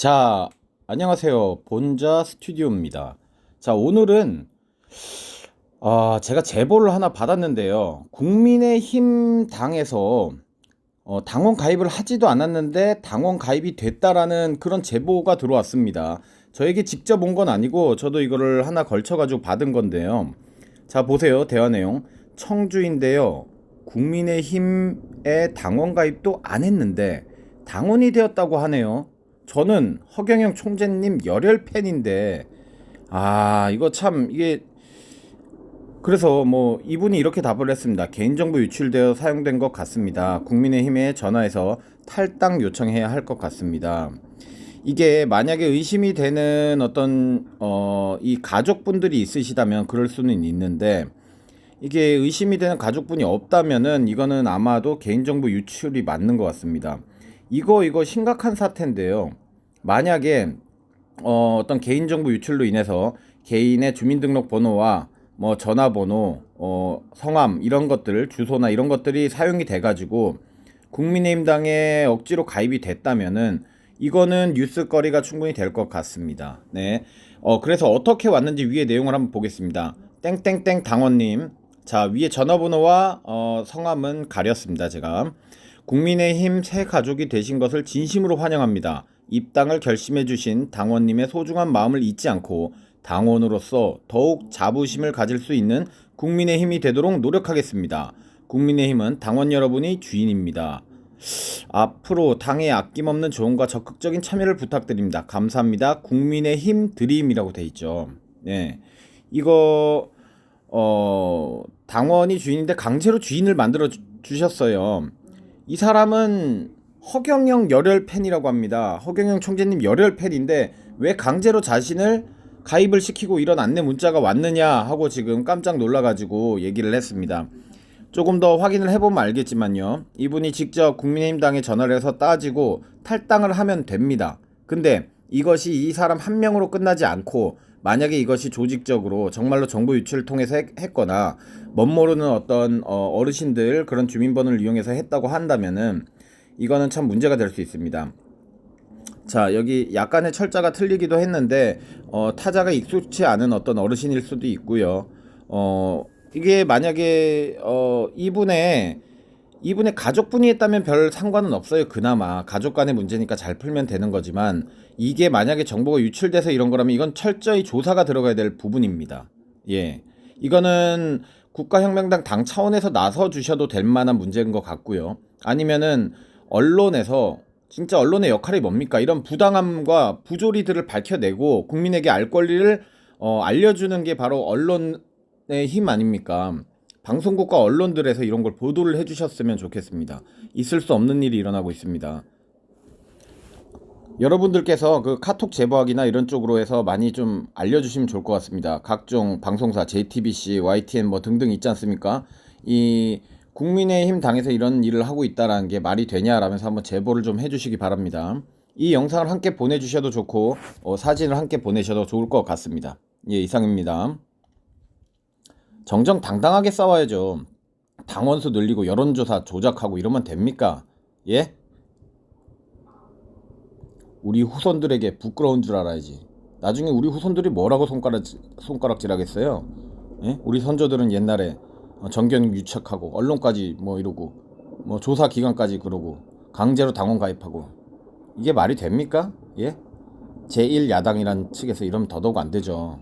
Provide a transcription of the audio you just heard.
자, 안녕하세요. 본자 스튜디오입니다. 자, 오늘은 아, 제가 제보를 하나 받았는데요. 국민의힘 당에서 어, 당원 가입을 하지도 않았는데 당원 가입이 됐다라는 그런 제보가 들어왔습니다. 저에게 직접 온 건 아니고 저도 이거를 하나 걸쳐가지고 받은 건데요. 자, 보세요. 대화 내용. 청주인데요. 국민의힘에 당원 가입도 안 했는데 당원이 되었다고 하네요. 저는 허경영 총재님 열혈 팬인데 아 이거 참 이게 그래서 뭐 이분이 이렇게 답을 했습니다. 개인정보 유출되어 사용된 것 같습니다. 국민의힘에 전화해서 탈당 요청해야 할 것 같습니다. 이게 만약에 의심이 되는 어떤 어 이 가족분들이 있으시다면 그럴 수는 있는데 이게 의심이 되는 가족분이 없다면은 이거는 아마도 개인정보 유출이 맞는 것 같습니다. 이거 이거 심각한 사태인데요. 만약에 어, 어떤 개인정보 유출로 인해서 개인의 주민등록번호와 뭐 전화번호, 어, 성함 이런 것들, 주소나 이런 것들이 사용이 돼가지고 국민의힘당에 억지로 가입이 됐다면은 이거는 뉴스거리가 충분히 될 것 같습니다. 네. 어, 그래서 어떻게 왔는지 위에 내용을 한번 보겠습니다. 땡땡땡 당원님. 자, 위에 전화번호와 어, 성함은 가렸습니다. 제가. 국민의힘 새 가족이 되신 것을 진심으로 환영합니다. 입당을 결심해 주신 당원님의 소중한 마음을 잊지 않고 당원으로서 더욱 자부심을 가질 수 있는 국민의힘이 되도록 노력하겠습니다. 국민의힘은 당원 여러분이 주인입니다. 앞으로 당에 아낌없는 조언과 적극적인 참여를 부탁드립니다. 감사합니다. 국민의힘 드림이라고 돼 있죠. 네. 이거 어 당원이 주인인데 강제로 주인을 만들어 주, 주셨어요. 이 사람은 허경영 열혈 팬이라고 합니다. 허경영 총재님 열혈 팬인데 왜 강제로 자신을 가입을 시키고 이런 안내 문자가 왔느냐 하고 지금 깜짝 놀라가지고 얘기를 했습니다. 조금 더 확인을 해보면 알겠지만요. 이분이 직접 국민의힘당에 전화를 해서 따지고 탈당을 하면 됩니다. 근데 이것이 이 사람 한 명으로 끝나지 않고 만약에 이것이 조직적으로 정말로 정보 유출을 통해서 했, 거나 멋모르는 어떤 어, 어르신들 그런 주민번호를 이용해서 했다고 한다면은 이거는 참 문제가 될 수 있습니다. 자 여기 약간의 철자가 틀리기도 했는데 어, 타자가 익숙치 않은 어떤 어르신일 수도 있고요. 어, 이게 만약에 어, 이분의 이분의 가족분이 했다면 별 상관은 없어요. 그나마 가족 간의 문제니까 잘 풀면 되는 거지만 이게 만약에 정보가 유출돼서 이런 거라면 이건 철저히 조사가 들어가야 될 부분입니다. 예. 이거는 국가혁명당 당 차원에서 나서 주셔도 될 만한 문제인 것 같고요. 아니면은 언론에서 진짜 언론의 역할이 뭡니까? 이런 부당함과 부조리들을 밝혀내고 국민에게 알 권리를 어, 알려주는 게 바로 언론의 힘 아닙니까? 방송국과 언론들에서 이런 걸 보도를 해주셨으면 좋겠습니다. 있을 수 없는 일이 일어나고 있습니다. 여러분들께서 그 카톡 제보하기나 이런 쪽으로 해서 많이 좀 알려주시면 좋을 것 같습니다. 각종 방송사, JTBC, YTN 뭐 등등 있지 않습니까? 이 국민의힘 당에서 이런 일을 하고 있다라는 게 말이 되냐라면서 한번 제보를 좀 해주시기 바랍니다. 이 영상을 함께 보내주셔도 좋고 어, 사진을 함께 보내셔도 좋을 것 같습니다. 예, 이상입니다. 정정당당하게 싸워야죠. 당원수 늘리고 여론조사 조작하고 이러면 됩니까? 예? 우리 후손들에게 부끄러운 줄 알아야지. 나중에 우리 후손들이 뭐라고 손가락, 손가락질 하겠어요? 예? 우리 선조들은 옛날에 정견 유착하고 언론까지 뭐 이러고 뭐 조사 기관까지 그러고 강제로 당원 가입하고 이게 말이 됩니까? 예? 제1야당이란 측에서 이러면 더더욱 안 되죠.